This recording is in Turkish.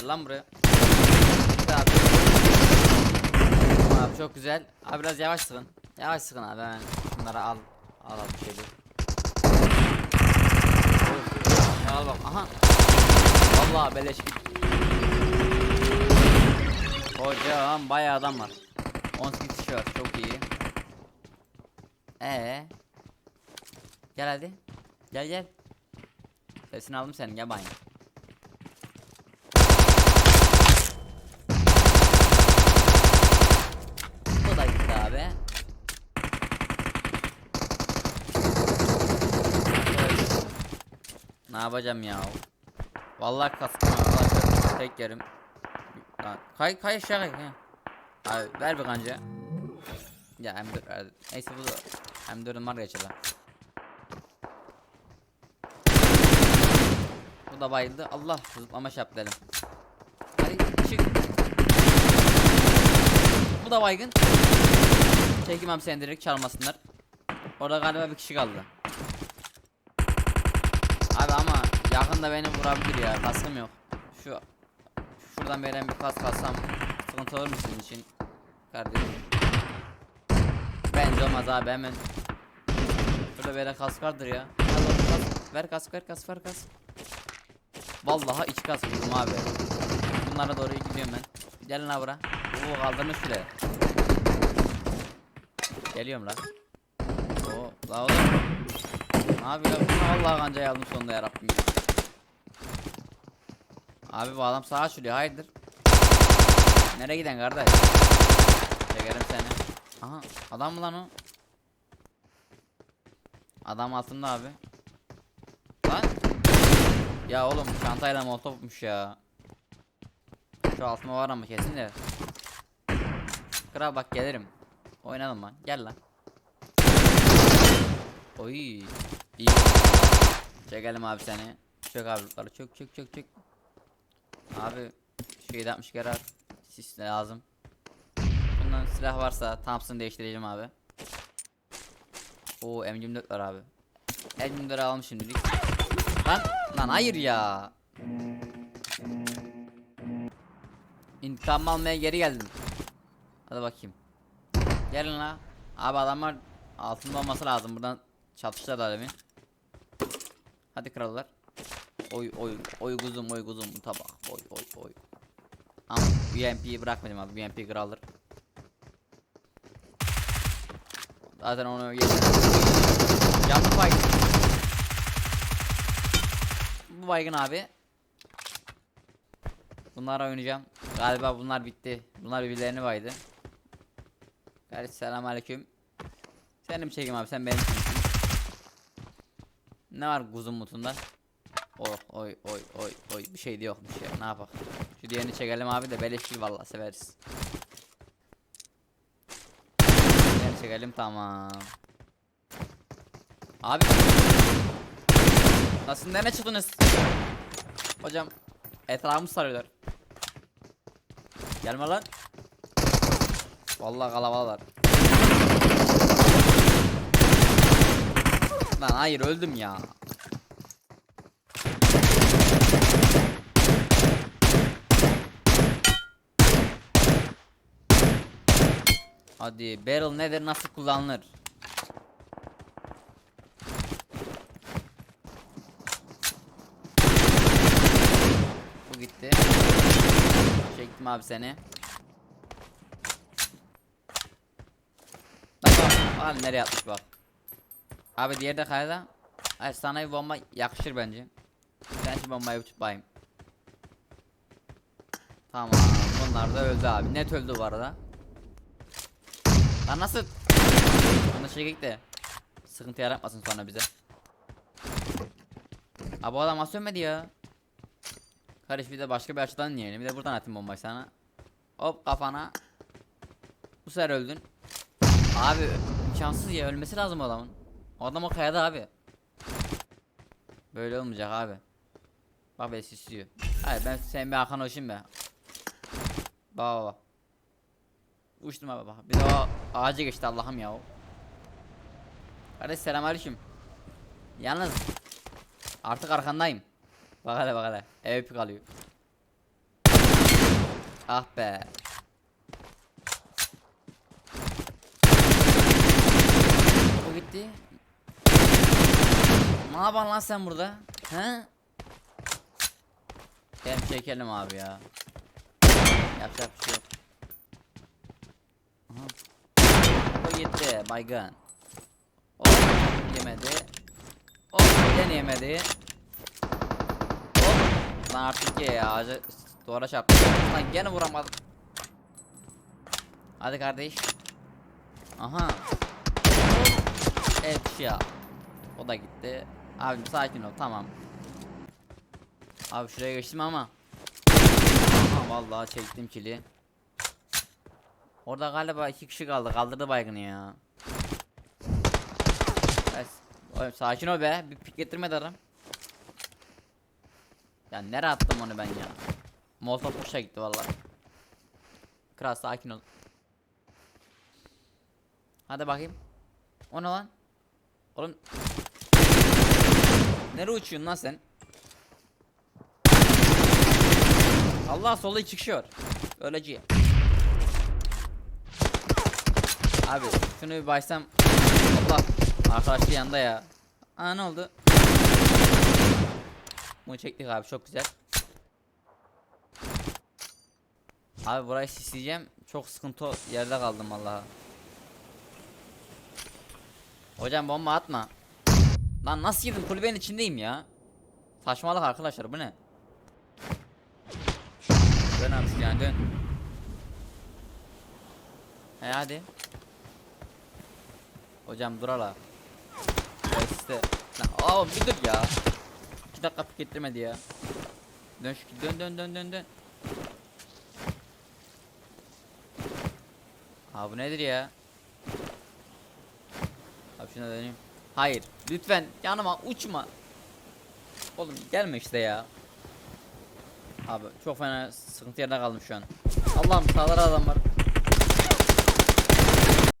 Gel lan buraya. Abi. Abi çok güzel. Abi biraz yavaş sıkın. Yavaş sıkın abi hemen. Şunları al. Al al bir. Al bak. Aha. Vallahi beleş git. Hocam bayağı adam var. 18 kişi var. Çok iyi. Ee. Gel hadi. Gel gel. Sesini aldım senin gel bayım. Bu da gitti abi. Ne yapacağım ya? Vallahi kaskım arkadaşlar. Tek yerim. Kay kay aşağı kay. Abi ver bir kanca. Ya M4 verdi. Neyse bu da M4'üm var geçer lan. Bu da bayıldı. Allah zıplama şap dedim. Hadi çık. Bu da baygın. Çekim abi seni direkt çalmasınlar. Orada galiba bir kişi kaldı. Abi ama yakında beni vurabilir ya. Kaskım yok. Şu şuradan veren bir kask alsam sıkıntı olur mu sizin için? Kardeşim. Bence olmaz abi hemen. Şurada veren kask vardır ya. Al oğlum kask. Ver kask ver kask ver kask. Vallahi iki kask buldum abi. Bunlara doğru gidiyorum ben. Gelin la bura. Oo kaldırmış bile. Geliyorum la. Oo la oğlum. Ne yapıyor? Allah kancayı aldım sonunda yarabbim. Abi bu adam sağa açılıyor hayırdır? Nereye giden kardeş? Çekerim seni. Aha adam mı lan o? Adam altında abi. Lan. Ya oğlum çantayla molotofmuş ya. Şu altıma var ama kesin de. Kral bak gelirim. Oynayalım lan. Gel lan. Oy. İyi. Çekelim abi seni. Çök abi yukarı çök çök çök çök. Abi şu 760 kere sis lazım. Bundan silah varsa Thompson değiştireceğim abi. Oo M24 var abi. M24 almış şimdilik. Lan lan hayır ya. İntikam almaya geri geldim. Hadi bakayım. Gelin la. Abi adamlar altında olması lazım. Buradan çatıştılar da demin. Hadi krallar. Oy oy oy kuzum oy kuzum tabak. Oy oy oy. Ama UMP'yi bırakmadım abi. UMP kraldır. Zaten onu yedim. Yaptı baygın. Bu baygın abi. Bunlara oynayacağım. Galiba bunlar bitti. Bunlar birbirlerini baydı. Kardeş selam aleyküm. Seni mi çekeyim abi sen benim? Ne var kuzun mutunda? Oh oy oy oy oy bir şey de yokmuş ya ne yapak. Şu diğerini çekelim abi de beleşli vallahi severiz. Diğerini çekelim tamam. Abi. Nasıl nereye çıktınız? Hocam etrafımı sarıyorlar. Gelme lan. Vallahi kalabalıklar. Lan hayır öldüm ya. Hadi barrel nedir nasıl kullanılır? Bu gitti. Çektim abi seni. Bak bak, bak nereye atmış bak. Abi diğeri de kayada. Ay sana bir bomba yakışır bence. Ben şu bombayı uçup bayım. Tamam bunlar da öldü abi. Net öldü bu arada. Lan nasıl? Bana şey de sıkıntı yaratmasın sonra bize. Abi bu adam nasıl ölmedi ya? Kardeş bir de başka bir açıdan yiyelim. Bir de buradan atayım bombayı sana. Hop kafana. Bu sefer öldün. Abi imkansız ya ölmesi lazım adamın. O adam o kayada abi. Böyle olmayacak abi. Bak beni sisliyor. Hayır ben sen bir Hakan hoşum be. Bak bak. Uçtum abi bak. Bir de o ağaca geçti Allah'ım ya. o. Kardeş selamünaleyküm. Yalnız artık arkandayım. Bak hele bak hele. Ev kalıyor. Ah be. Bu gitti. Ne yapan lan sen burada? He? Gel çekelim abi ya. Yapacak bir şey yok. O gitti baygın. O yemedi. O yine yemedi. Hop. Lan artık ya ağacı duvara çarptı. Lan gene vuramadım. Hadi kardeş. Aha. Evet ya. O da gitti. Abim sakin ol tamam. Abi şuraya geçtim ama. Aha vallahi çektim kili. Orada galiba iki kişi kaldı. Kaldırdı baygını ya. Evet. Oğlum sakin ol be. Bir pik getirmedi adam. Ya nereye attım onu ben ya? Molotov boşa gitti vallahi. Kral sakin ol. Hadi bakayım. O ne lan? Oğlum. Nereye uçuyorsun lan sen? Allah solda iki kişi var. Öleceğim. Abi şunu bir başsam. Allah. Arkadaşlar yanında ya. Aa ne oldu? Bunu çektik abi çok güzel. Abi burayı sisleyeceğim. Çok sıkıntı yerde kaldım vallahi. Hocam bomba atma. Lan nasıl girdim kulübenin içindeyim ya. Saçmalık arkadaşlar bu ne? Dön şu yani dön. He hadi. Hocam dur hala. İşte. Lan aa bir dur ya. 2 dakika pik getirmedi ya. Dön şu dön dön dön dön dön. Abi bu nedir ya? Abi şuna döneyim. Hayır. Lütfen yanıma uçma. Oğlum gelme işte ya. Abi çok fena sıkıntı yerde kaldım şu an. Allah'ım sağlar adam var.